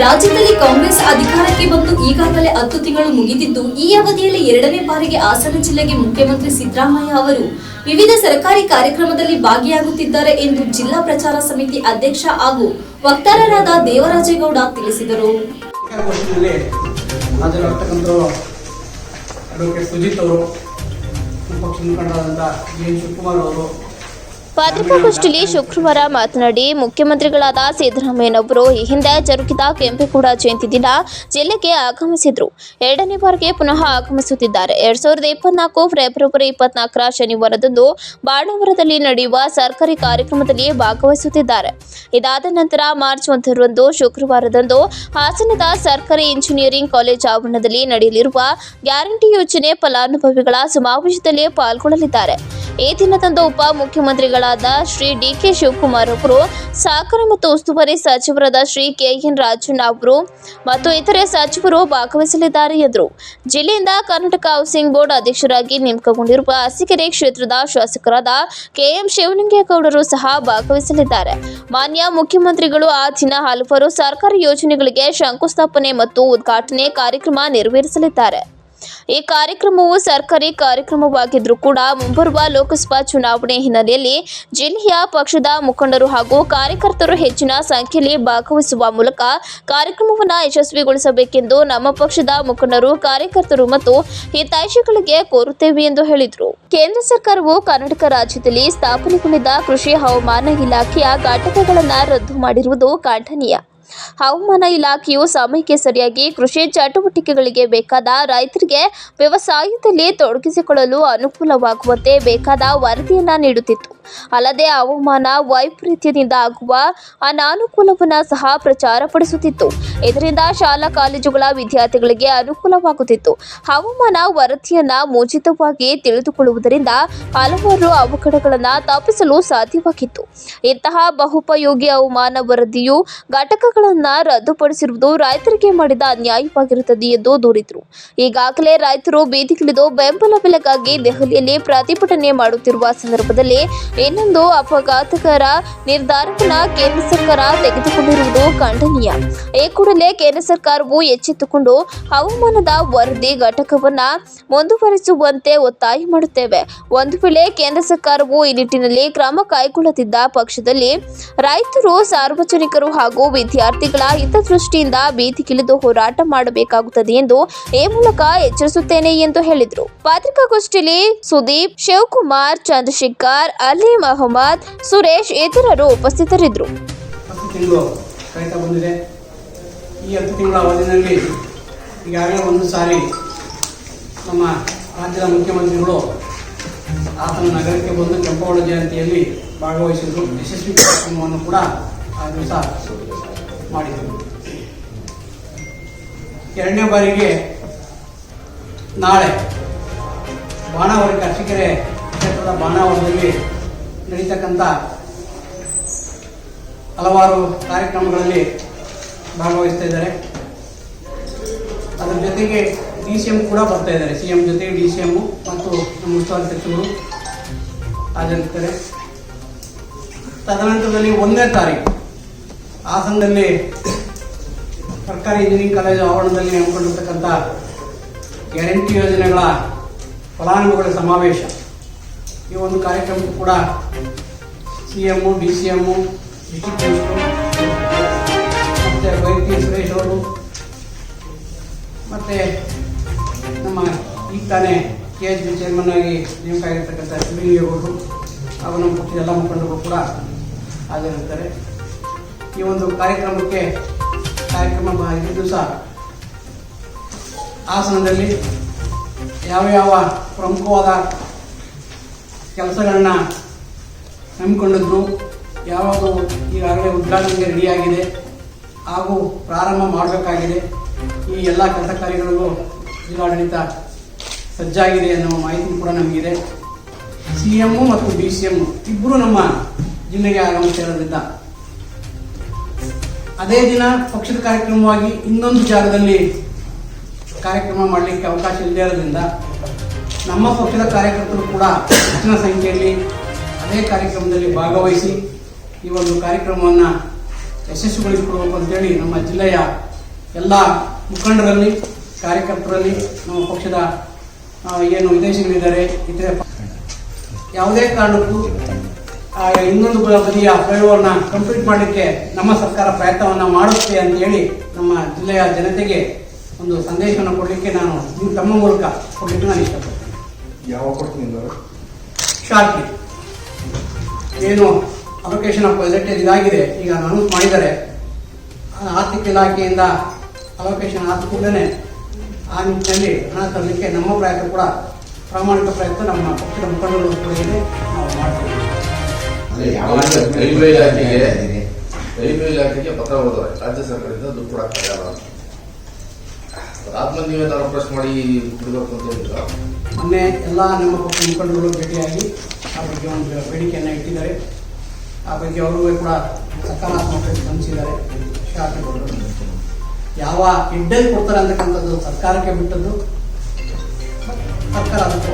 ರಾಜ್ಯದಲ್ಲಿ ಕಾಂಗ್ರೆಸ್ ಅಧಿಕಾರಕ್ಕೆ ಬಂದು ಈಗಾಗಲೇ ಹತ್ತು ತಿಂಗಳು ಮುಗಿದಿದ್ದು, ಈ ಅವಧಿಯಲ್ಲಿ ಎರಡನೇ ಬಾರಿಗೆ ಹಾಸನ ಜಿಲ್ಲೆಗೆ ಮುಖ್ಯಮಂತ್ರಿ ಸಿದ್ದರಾಮಯ್ಯ ಅವರು ವಿವಿಧ ಸರ್ಕಾರಿ ಕಾರ್ಯಕ್ರಮದಲ್ಲಿ ಭಾಗಿಯಾಗುತ್ತಿದ್ದಾರೆ ಎಂದು ಜಿಲ್ಲಾ ಪ್ರಚಾರ ಸಮಿತಿ ಅಧ್ಯಕ್ಷ ಹಾಗೂ ವಕ್ತಾರರಾದ ದೇವರಾಜೇಗೌಡ ತಿಳಿಸಿದರು. ಸುಜಿತ್ ಅವರು ಪತ್ರಿಕಾಗೋಷ್ಠಿಯಲ್ಲಿ ಶುಕ್ರವಾರ ಮಾತನಾಡಿ ಮುಖ್ಯಮಂತ್ರಿಗಳಾದ ಸಿದ್ದರಾಮಯ್ಯನವರು ಈ ಹಿಂದೆ ಜರುಗಿದ ಕೆಂಪೇಗೌಡ ಜಯಂತಿ ದಿನ ಜಿಲ್ಲೆಗೆ ಆಗಮಿಸಿದ್ರು. ಎರಡನೇ ಬಾರಿಗೆ ಪುನಃ ಆಗಮಿಸುತ್ತಿದ್ದಾರೆ. ಎರಡ್ ಸಾವಿರದ ಇಪ್ಪತ್ನಾಲ್ಕು ಫೆಬ್ರವರಿ ಇಪ್ಪತ್ನಾಲ್ಕರ ಶನಿವಾರದಂದು ಬಾಣವರದಲ್ಲಿ ನಡೆಯುವ ಸರ್ಕಾರಿ ಕಾರ್ಯಕ್ರಮದಲ್ಲಿ ಭಾಗವಹಿಸುತ್ತಿದ್ದಾರೆ. ಇದಾದ ನಂತರ ಮಾರ್ಚ್ ಒಂದರಂದು ಶುಕ್ರವಾರದಂದು ಹಾಸನದ ಸರ್ಕಾರಿ ಇಂಜಿನಿಯರಿಂಗ್ ಕಾಲೇಜ್ ಆವರಣದಲ್ಲಿ ನಡೆಯಲಿರುವ ಗ್ಯಾರಂಟಿ ಯೋಜನೆ ಫಲಾನುಭವಿಗಳ ಸಮಾವೇಶದಲ್ಲಿ ಪಾಲ್ಗೊಳ್ಳಲಿದ್ದಾರೆ. ಈ ದಿನದಂದು ಉಪ ಮುಖ್ಯಮಂತ್ರಿಗಳಾದ ಶ್ರೀ ಡಿ ಕೆ ಶಿವಕುಮಾರ್ ಅವರು ಸಹಕಾರ ಮತ್ತು ಉಸ್ತುವಾರಿ ಸಚಿವರಾದ ಶ್ರೀ ಕೆ ಎನ್ ರಾಜಣ್ಣ ಅವರು ಮತ್ತು ಇತರೆ ಸಚಿವರು ಭಾಗವಹಿಸಲಿದ್ದಾರೆ ಎಂದರು. ಜಿಲ್ಲೆಯಿಂದ ಕರ್ನಾಟಕ ಹೌಸಿಂಗ್ ಬೋರ್ಡ್ ಅಧ್ಯಕ್ಷರಾಗಿ ನೇಮಕಗೊಂಡಿರುವ ಅರಸೀಕೆರೆ ಕ್ಷೇತ್ರದ ಶಾಸಕರಾದ ಕೆಎಂ ಶಿವಲಿಂಗೇಗೌಡರು ಸಹ ಭಾಗವಹಿಸಲಿದ್ದಾರೆ. ಮಾನ್ಯ ಮುಖ್ಯಮಂತ್ರಿಗಳು, ಆ ದಿನ ಹಲವಾರು ಸರ್ಕಾರಿ ಯೋಜನೆಗಳಿಗೆ ಶಂಕುಸ್ಥಾಪನೆ ಮತ್ತು ಉದ್ಘಾಟನೆ ಕಾರ್ಯಕ್ರಮ ನೆರವೇರಿಸಲಿದ್ದಾರೆ. ಈ ಕಾರ್ಯಕ್ರಮವು ಸರ್ಕಾರಿ ಕಾರ್ಯಕ್ರಮವಾಗಿದ್ರೂ ಕೂಡ ಮುಂಬರುವ ಲೋಕಸಭಾ ಚುನಾವಣೆ ಹಿನ್ನೆಲೆಯಲ್ಲಿ ಜಿಲ್ಲೆಯ ಪಕ್ಷದ ಮುಖಂಡರು ಹಾಗೂ ಕಾರ್ಯಕರ್ತರು ಹೆಚ್ಚಿನ ಸಂಖ್ಯೆಯಲ್ಲಿ ಭಾಗವಹಿಸುವ ಮೂಲಕ ಕಾರ್ಯಕ್ರಮವನ್ನು ಯಶಸ್ವಿಗೊಳಿಸಬೇಕೆಂದು ನಮ್ಮ ಪಕ್ಷದ ಮುಖಂಡರು, ಕಾರ್ಯಕರ್ತರು ಮತ್ತು ಹಿತೈಷಿಗಳಿಗೆ ಕೋರುತ್ತೇವೆ ಎಂದು ಹೇಳಿದರು. ಕೇಂದ್ರ ಸರ್ಕಾರವು ಕರ್ನಾಟಕ ರಾಜ್ಯದಲ್ಲಿ ಸ್ಥಾಪನೆಗೊಂಡಿದ್ದ ಕೃಷಿ ಹವಾಮಾನ ಇಲಾಖೆಯ ಘಟಕಗಳನ್ನು ರದ್ದು ಮಾಡಿರುವುದು ಖಂಡನೀಯ. ಹವಾಮಾನ ಇಲಾಖೆಯು ಸಮಯಕ್ಕೆ ಸರಿಯಾಗಿ ಕೃಷಿ ಚಟುವಟಿಕೆಗಳಿಗೆ ಬೇಕಾದ ರೈತರಿಗೆ ವ್ಯವಸಾಯದಲ್ಲಿ ತೊಡಗಿಸಿಕೊಳ್ಳಲು ಅನುಕೂಲವಾಗುವಂತೆ ಬೇಕಾದ ವರದಿಯನ್ನು ನೀಡುತ್ತಿತ್ತು. ಅಲ್ಲದೆ ಹವಾಮಾನ ವೈಪರೀತ್ಯದಿಂದ ಆಗುವ ಅನಾನುಕೂಲವನ್ನು ಸಹ ಪ್ರಚಾರಪಡಿಸುತ್ತಿತ್ತು. ಇದರಿಂದ ಶಾಲಾ ಕಾಲೇಜುಗಳ ವಿದ್ಯಾರ್ಥಿಗಳಿಗೆ ಅನುಕೂಲವಾಗುತ್ತಿತ್ತು. ಹವಾಮಾನ ವರದಿಯನ್ನು ಮುಂಚಿತವಾಗಿ ತಿಳಿದುಕೊಳ್ಳುವುದರಿಂದ ಹಲವಾರು ಅವಘಡಗಳನ್ನು ತಪ್ಪಿಸಲು ಸಾಧ್ಯವಾಗಿತ್ತು. ಇಂತಹ ಬಹುಪಯೋಗಿ ಹವಾಮಾನ ವರದಿಯು ಘಟಕಗಳನ್ನು ರದ್ದುಪಡಿಸಿರುವುದು ರೈತರಿಗೆ ಮಾಡಿದ ಅನ್ಯಾಯವಾಗಿರುತ್ತದೆ ಎಂದು ದೂರಿದರು. ಈಗಾಗಲೇ ರೈತರು ಬೀದಿಗಿಳಿದು ಬೆಂಬಲ ಬೆಲೆಗಾಗಿ ದೆಹಲಿಯಲ್ಲಿ ಪ್ರತಿಭಟನೆ ಮಾಡುತ್ತಿರುವ ಸಂದರ್ಭದಲ್ಲಿ ಇನ್ನೊಂದು ಅಪಘಾತಕರ ನಿರ್ಧಾರವನ್ನ ಕೇಂದ್ರ ಸರ್ಕಾರ ತೆಗೆದುಕೊಂಡಿರುವುದು ಖಂಡನೀಯ. ಈ ಕೂಡಲೇ ಕೇಂದ್ರ ಸರ್ಕಾರವು ಎಚ್ಚೆತ್ತುಕೊಂಡು ಹವಾಮಾನದ ವರದಿ ಘಟಕವನ್ನ ಮುಂದುವರಿಸುವಂತೆ ಒತ್ತಾಯ ಮಾಡುತ್ತೇವೆ. ಒಂದು ವೇಳೆ ಕೇಂದ್ರ ಸರ್ಕಾರವು ಈ ನಿಟ್ಟಿನಲ್ಲಿ ಕ್ರಮ ಕೈಗೊಳ್ಳದಿದ್ದ ಪಕ್ಷದಲ್ಲಿ ರೈತರು, ಸಾರ್ವಜನಿಕರು ಹಾಗೂ ವಿದ್ಯಾರ್ಥಿಗಳ ಹಿತದೃಷ್ಟಿಯಿಂದ ಬೀದಿಗಿಳಿದು ಹೋರಾಟ ಮಾಡಬೇಕಾಗುತ್ತದೆ ಎಂದು ಈ ಮೂಲಕ ಎಚ್ಚರಿಸುತ್ತೇನೆ ಎಂದು ಹೇಳಿದರು. ಪತ್ರಿಕಾಗೋಷ್ಠಿಯಲ್ಲಿ ಸುದೀಪ್, ಶಿವಕುಮಾರ್, ಚಂದ್ರಶೇಖರ್, ಅಲಿ ಮಹಮ್ಮದ್ ಸುರೇಶ್ ಇತರರು ಉಪಸ್ಥಿತರಿದ್ದರು. ಈ ಹತ್ತು ತಿಂಗಳ ಅವಧಿಯಲ್ಲಿ ಈಗಾಗಲೇ ಒಂದು ಸಾರಿ ನಮ್ಮ ರಾಜ್ಯದ ಮುಖ್ಯಮಂತ್ರಿಗಳು ಆತನ ನಗರಕ್ಕೆ ಬಂದು ಕೆಂಪಗೌಡ ಜಯಂತಿಯಲ್ಲಿ ಭಾಗವಹಿಸಿದ್ರು ಯಶಸ್ವಿ ಕಾರ್ಯಕ್ರಮವನ್ನು ಕೂಡ ಆ ದಿವಸ ಮಾಡಿದರು. ಎರಡನೇ ಬಾರಿಗೆ ನಾಳೆ ಬಾಣಾವರಕ್ಕೆ ಅರಸೀಕೆರೆ ಕ್ಷೇತ್ರದ ಬಾಣಾವರದಲ್ಲಿ ನಡೀತಕ್ಕಂಥ ಹಲವಾರು ಕಾರ್ಯಕ್ರಮಗಳಲ್ಲಿ ಭಾಗವಹಿಸ್ತಾ ಇದ್ದಾರೆ. ಅದರ ಜೊತೆಗೆ ಡಿ ಸಿ ಎಂ ಕೂಡ ಬರ್ತಾ ಇದ್ದಾರೆ. ಸಿ ಎಂ ಜೊತೆಗೆ ಡಿ ಸಿ ಎಮ್ಮು ಮತ್ತು ನಮ್ಮ ಉಸ್ತುವಾರಿ ಸಚಿವರು ಹಾಜರಿರ್ತಾರೆ. ತದನಂತರದಲ್ಲಿ ಒಂದನೇ ತಾರೀಕು. ಹಾಸನದಲ್ಲಿ ಸರ್ಕಾರಿ ಇಂಜಿನಿಯರಿಂಗ್ ಕಾಲೇಜು ಆವರಣದಲ್ಲಿ ಹಮ್ಮಿಕೊಂಡಿರ್ತಕ್ಕಂಥ ಗ್ಯಾರಂಟಿ ಯೋಜನೆಗಳ ಫಲಾನುಭವಿಗಳ ಸಮಾವೇಶ. ಈ ಒಂದು ಕಾರ್ಯಕ್ರಮಕ್ಕೂ ಕೂಡ C M D C M ಮತ್ತೆ ವೈದ್ಯ ಸುರೇಶ್ ಅವರು, ಮತ್ತು ನಮ್ಮ ಈಗ ತಾನೇ ಕೆ ಎಚ್ ಬಿ ಚೇರ್ಮನ್ ಆಗಿ ನೇಮಕ ಆಗಿರ್ತಕ್ಕಂಥ ಶಿವಲಿಂಗೇಗೌಡರು ಹಾಗೂ ನಮ್ಮ ಪಕ್ಷದ ಎಲ್ಲ ಮುಖಂಡರು ಕೂಡ ಹಾಜರಿರ್ತಾರೆ. ಈ ಒಂದು ಕಾರ್ಯಕ್ರಮಕ್ಕೆ ಕಾರ್ಯಕ್ರಮ ಬ- ಸಹ ಹಾಸನದಲ್ಲಿ ಯಾವ ಯಾವ ಪ್ರಮುಖವಾದ ಕೆಲಸಗಳನ್ನ ಹಮ್ಮಿಕೊಂಡಿದ್ರು. ಯಾವಾಗ ಈಗಾಗಲೇ ಉದ್ಘಾಟನೆಗೆ ರೆಡಿಯಾಗಿದೆ ಹಾಗೂ ಪ್ರಾರಂಭ ಮಾಡಬೇಕಾಗಿದೆ. ಈ ಎಲ್ಲ ಕೆಲಸ ಕಾರ್ಯಗಳಿಗೂ ಜಿಲ್ಲಾಡಳಿತ ಸಜ್ಜಾಗಿದೆ ಅನ್ನೋ ಮಾಹಿತಿ ಕೂಡ ನಮಗಿದೆ. ಸಿ ಎಮ್ಮು ಮತ್ತು ಡಿ ಸಿ ಎಮ್ಮು ಇಬ್ಬರು ನಮ್ಮ ಜಿಲ್ಲೆಗೆ ಆಗಮಿಸಿರೋದ್ರಿಂದ ಅದೇ ದಿನ ಪಕ್ಷದ ಕಾರ್ಯಕ್ರಮವಾಗಿ ಇನ್ನೊಂದು ಜಾಗದಲ್ಲಿ ಕಾರ್ಯಕ್ರಮ ಮಾಡಲಿಕ್ಕೆ ಅವಕಾಶ ಇಲ್ಲದೇ ಇರೋದ್ರಿಂದ ನಮ್ಮ ಪಕ್ಷದ ಕಾರ್ಯಕರ್ತರು ಕೂಡ ಹೆಚ್ಚಿನ ಸಂಖ್ಯೆಯಲ್ಲಿ ಅದೇ ಕಾರ್ಯಕ್ರಮದಲ್ಲಿ ಭಾಗವಹಿಸಿ ಈ ಒಂದು ಕಾರ್ಯಕ್ರಮವನ್ನು ಯಶಸ್ವಿಗೊಳಿಸಿಕೊಡಬೇಕು ಅಂತೇಳಿ ನಮ್ಮ ಜಿಲ್ಲೆಯ ಎಲ್ಲ ಮುಖಂಡರಲ್ಲಿ, ಕಾರ್ಯಕರ್ತರಲ್ಲಿ, ನಮ್ಮ ಪಕ್ಷದ ಏನು ವಿದೇಶಿಗಳಿದ್ದಾರೆ, ಇತರೆ ಯಾವುದೇ ಕಾರಣಕ್ಕೂ ಇನ್ನೊಂದು ಬದಿಯ ಪ್ರಯೋಗವನ್ನು ಕಂಪ್ಲೀಟ್ ಮಾಡಲಿಕ್ಕೆ ನಮ್ಮ ಸರ್ಕಾರ ಪ್ರಯತ್ನವನ್ನು ಮಾಡುತ್ತೆ ಅಂತ ಹೇಳಿ ನಮ್ಮ ಜಿಲ್ಲೆಯ ಜನತೆಗೆ ಒಂದು ಸಂದೇಶವನ್ನು ಕೊಡಲಿಕ್ಕೆ ನಾನು ತಮ್ಮ ಮೂಲಕ ಕೊಡಲಿಕ್ಕೆ ನಾನು ಇಷ್ಟಪಡ್ತೀನಿ. ಯಾವಾಗ ಕೊಡ್ತೀನಿ ಅಂದರು ಶಾರ್ಟ್ಲಿ ಏನು ಅಲೋಕೇಶನ್ ಆಫ್ ಬಜೆಟ್ ಇದಾಗಿದೆ. ಈಗ ಅನೌನ್ಸ್ ಮಾಡಿದ್ದಾರೆ. ಆ, ಆರ್ಥಿಕ ಇಲಾಖೆಯಿಂದ ಅಲೋಕೇಶನ್ ಆದ ಕೂಡಲೇ ಆ ನಿಟ್ಟಿನಲ್ಲಿ ಹಣ ತರಲಿಕ್ಕೆ ನಮ್ಮ ಪ್ರಯತ್ನ ಕೂಡ ಪ್ರಾಮಾಣಿಕ ಪ್ರಯತ್ನ ನಮ್ಮ ಪಕ್ಷದ ಮುಖಂಡರು ಕೂಡ ಇದೆ. ನಾವು ಮಾಡ್ತೀವಿ. ರೈಲ್ವೆ ಇಲಾಖೆಗೆ ರೈಲ್ವೆ ಇಲಾಖೆಗೆ ಪತ್ರ ಬರೆದವ್ರೆ. ರಾಜ್ಯ ಸರ್ಕಾರದಿಂದ ದುಡ್ಡು ಕೊಡಕ್ಕಾಗಲ್ಲ ಅಂತ ನೀವೇ ನೀವೇನಾದ್ರು ಪ್ರೆಸ್ ಮಾಡಿ ಬಿಡಬೇಕು ಅಂತ ಹೇಳಿದ್ರ? ಮೊನ್ನೆ ಎಲ್ಲ ನಮ್ಮ ಪಕ್ಷ ಮುಖಂಡರುಗಳು ಭೇಟಿಯಾಗಿ ಆ ಬಗ್ಗೆ ಒಂದು ಬೇಡಿಕೆಯನ್ನು ಇಟ್ಟಿದ್ದಾರೆ. ಆ ಬಗ್ಗೆ ಅವರು ಕೂಡ ಸಕಾರಾತ್ಮಕ ಸ್ಪಂದಿಸಿದ್ದಾರೆ ಶಾಸಕರು ಯಾವ ಹೆಡ್ಡಲ್ಲಿ ಕೊಡ್ತಾರೆ ಅಂತಕ್ಕಂಥದ್ದು ಸರ್ಕಾರಕ್ಕೆ ಬಿಟ್ಟದ್ದು ಸರ್ಕಾರ ಅದಕ್ಕೆ